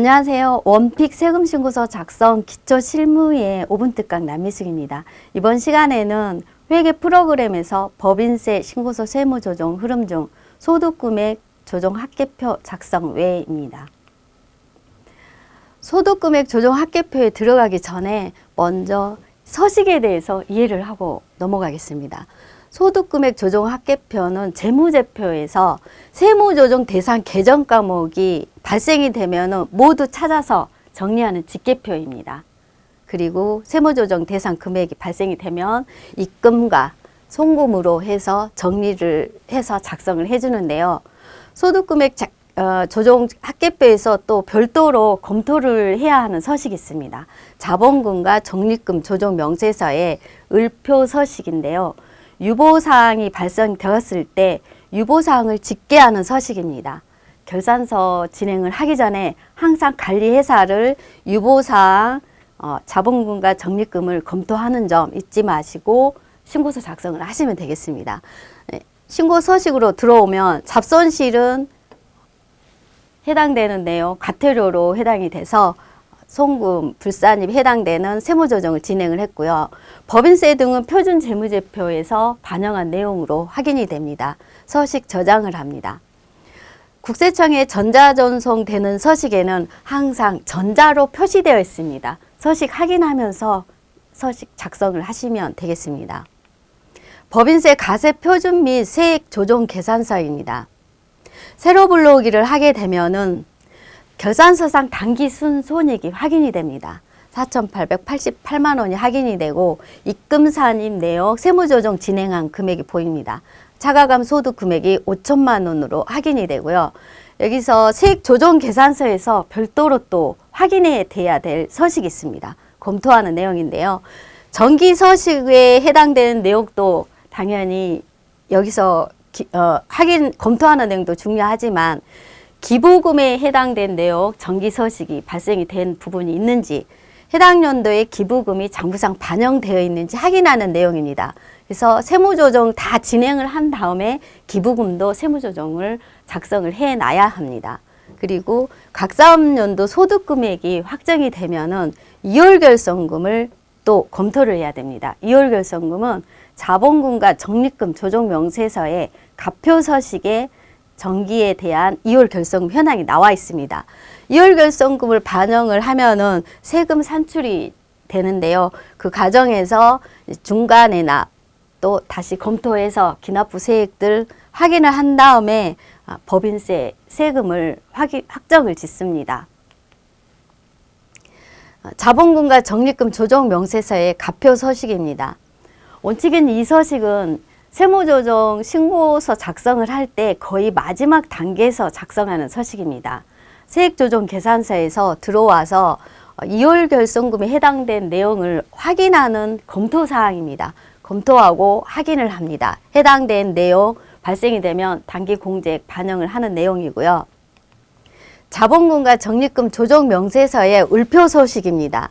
안녕하세요. 원픽 세금 신고서 작성 기초 실무의 5분 특강 남미숙입니다. 이번 시간에는 회계 프로그램에서 법인세 신고서 세무 조정 흐름 중 소득 금액 조정 합계표 작성 외입니다. 소득 금액 조정 합계표에 들어가기 전에 먼저 서식에 대해서 이해를 하고 넘어가겠습니다. 소득금액 조정 합계표는 재무제표에서 세무조정 대상 개정 과목이 발생이 되면 모두 찾아서 정리하는 직계표입니다. 그리고 세무조정 대상 금액이 발생이 되면 입금과 송금으로 해서 정리를 해서 작성을 해주는데요. 소득금액 자- 어, 조정 합계표에서 또 별도로 검토를 해야 하는 서식이 있습니다. 자본금과 적립금 조정 명세서의 을표 서식인데요. 유보사항이 발생되었을 때 유보사항을 집계하는 서식입니다. 결산서 진행을 하기 전에 항상 관리회사를 유보사항, 어, 자본금과 적립금을 검토하는 점 잊지 마시고 신고서 작성을 하시면 되겠습니다. 네, 신고 서식으로 들어오면 잡손실은 해당되는 내용 과태료로 해당이 돼서 송금, 불산입 해당되는 세무조정을 진행을 했고요. 법인세 등은 표준 재무제표에서 반영한 내용으로 확인이 됩니다. 서식 저장을 합니다. 국세청에 전자전송되는 서식에는 항상 전자로 표시되어 있습니다. 서식 확인하면서 서식 작성을 하시면 되겠습니다. 법인세 가세 표준 및 세액 조정 계산서입니다. 세로 불러오기를 하게 되면은 결산서상 단기 순손익이 확인이 됩니다. 4,888만 원이 확인이 되고 입금 산입 내역 세무조정 진행한 금액이 보입니다. 자가감 소득 금액이 5천만 원으로 확인이 되고요. 여기서 세액 조정 계산서에서 별도로 또 확인해 돼야 될 서식이 있습니다. 검토하는 내용인데요. 정기 서식에 해당되는 내용도 당연히 여기서 기, 어, 확인 검토하는 내용도 중요하지만 기부금에 해당된 내용 정기 서식이 발생이 된 부분이 있는지 해당 연도에 기부금이 장부상 반영되어 있는지 확인하는 내용입니다. 그래서 세무조정 다 진행을 한 다음에 기부금도 세무조정을 작성을 해 놔야 합니다. 그리고 각 사업연도 소득 금액이 확정이 되면은 이월결성금을 또 검토를 해야 됩니다. 이월결성금은 자본금과 적립금 조정 명세서에 가표 서식에 정기에 대한 이월 결성금 현황이 나와 있습니다. 이월 결성금을 반영을 하면은 세금 산출이 되는데요. 그 과정에서 중간에나 또 다시 검토해서 기납부 세액들 확인을 한 다음에 아, 법인세 세금을 확인, 확정을 짓습니다. 아, 자본금과 적립금 조정 명세서의 가표 서식입니다. 원칙은 이 서식은 세무조정 신고서 작성을 할 때 거의 마지막 단계에서 작성하는 서식입니다. 세액조정 계산서에서 들어와서 이월 결성금에 해당된 내용을 확인하는 검토 사항입니다. 검토하고 확인을 합니다. 해당된 내용 발생이 되면 단기 공제 반영을 하는 내용이고요. 자본금과 적립금 조정 명세서의 을표 소식입니다.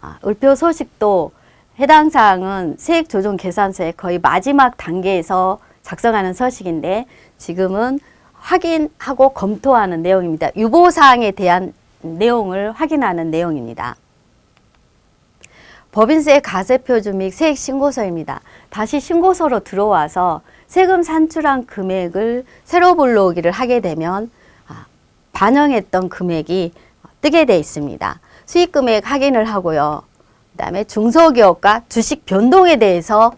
아, 을표 소식도 해당 사항은 세액 조정 계산서의 거의 마지막 단계에서 작성하는 서식인데 지금은 확인하고 검토하는 내용입니다. 유보 사항에 대한 내용을 확인하는 내용입니다. 법인세 가세표준 및 세액 신고서입니다. 다시 신고서로 들어와서 세금 산출한 금액을 세로 불러오기를 하게 되면 아, 반영했던 금액이 뜨게 돼 있습니다. 수익 금액 확인을 하고요. 그다음에 중소기업과 주식 변동에 대해서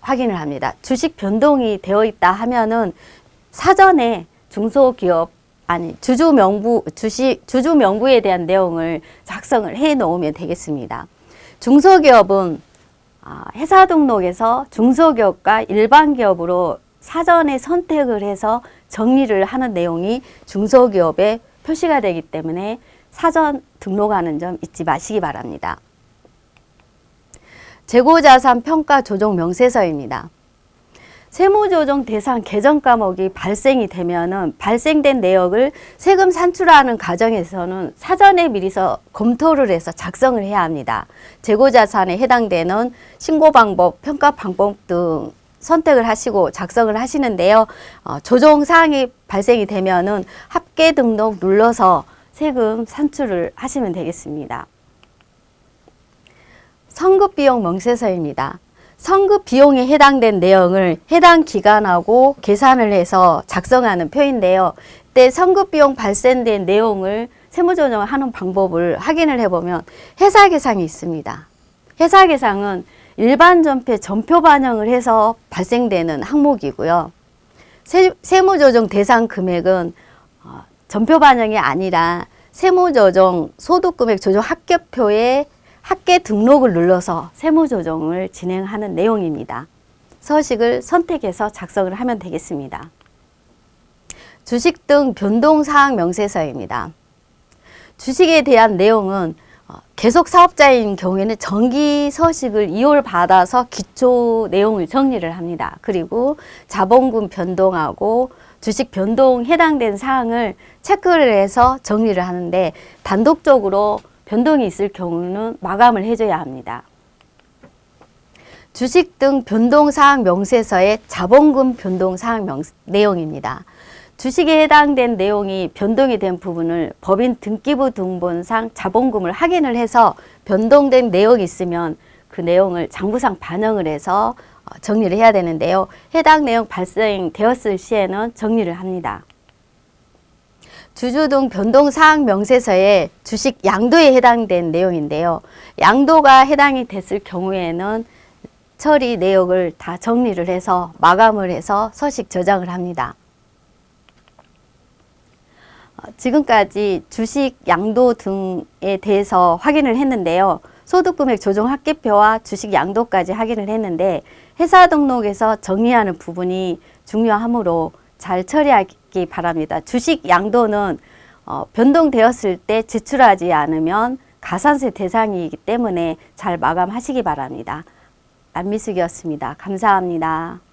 확인을 합니다. 주식 변동이 되어 있다 하면은 사전에 중소기업 아니 주주 명부 주식 주주 명부에 대한 내용을 작성을 해 놓으면 되겠습니다. 중소기업은 아, 회사 등록에서 중소기업과 일반 기업으로 사전에 선택을 해서 정리를 하는 내용이 중소기업에 표시가 되기 때문에 사전 등록하는 점 잊지 마시기 바랍니다. 재고자산 평가 조정 명세서입니다. 세무조정 대상 개정 과목이 발생이 되면은 발생된 내역을 세금 산출하는 과정에서는 사전에 미리서 검토를 해서 작성을 해야 합니다. 재고자산에 해당되는 신고 방법, 평가 방법 등 선택을 하시고 작성을 하시는데요. 어, 조정 사항이 발생이 되면은 합계 등록 눌러서 세금 산출을 하시면 되겠습니다. 선급 비용 명세서입니다. 선급 비용에 해당된 내용을 해당 기관하고 계산을 해서 작성하는 표인데요. 때 선급 비용 발생된 내용을 세무조정을 하는 방법을 확인을 해보면 회사 계상이 있습니다. 회사 계상은 일반 전폐 전표 반영을 해서 발생되는 항목이고요. 세, 세무조정 대상 금액은 어, 전표 반영이 아니라 세무조정 소득금액 조정 합계표에 합계 등록을 눌러서 세무 조정을 진행하는 내용입니다. 서식을 선택해서 작성을 하면 되겠습니다. 주식 등 변동 사항 명세서입니다. 주식에 대한 내용은 어, 계속 사업자인 경우에는 정기 서식을 이월받아서 기초 내용을 정리를 합니다. 그리고 자본금 변동하고 주식 변동 해당된 사항을 체크를 해서 정리를 하는데 단독적으로 변동이 있을 경우는 마감을 해줘야 합니다. 주식 등 변동사항 명세서의 자본금 변동사항 명, 내용입니다. 주식에 해당된 내용이 변동이 된 부분을 법인 등기부 등본상 자본금을 확인을 해서 변동된 내용이 있으면 그 내용을 장부상 반영을 해서 어, 정리를 해야 되는데요. 해당 내용 발생되었을 시에는 정리를 합니다. 주주 등 변동사항 명세서에 주식 양도에 해당된 내용인데요. 양도가 해당이 됐을 경우에는 처리 내역을 다 정리를 해서 마감을 해서 서식 저장을 합니다. 어, 지금까지 주식 양도 등에 대해서 확인을 했는데요. 소득금액 조정 합계표와 주식 양도까지 확인을 했는데 회사 등록에서 정리하는 부분이 중요하므로 잘 처리하기 바랍니다. 주식 양도는 어, 변동되었을 때 제출하지 않으면 가산세 대상이기 때문에 잘 마감하시기 바랍니다. 안미숙이었습니다. 감사합니다.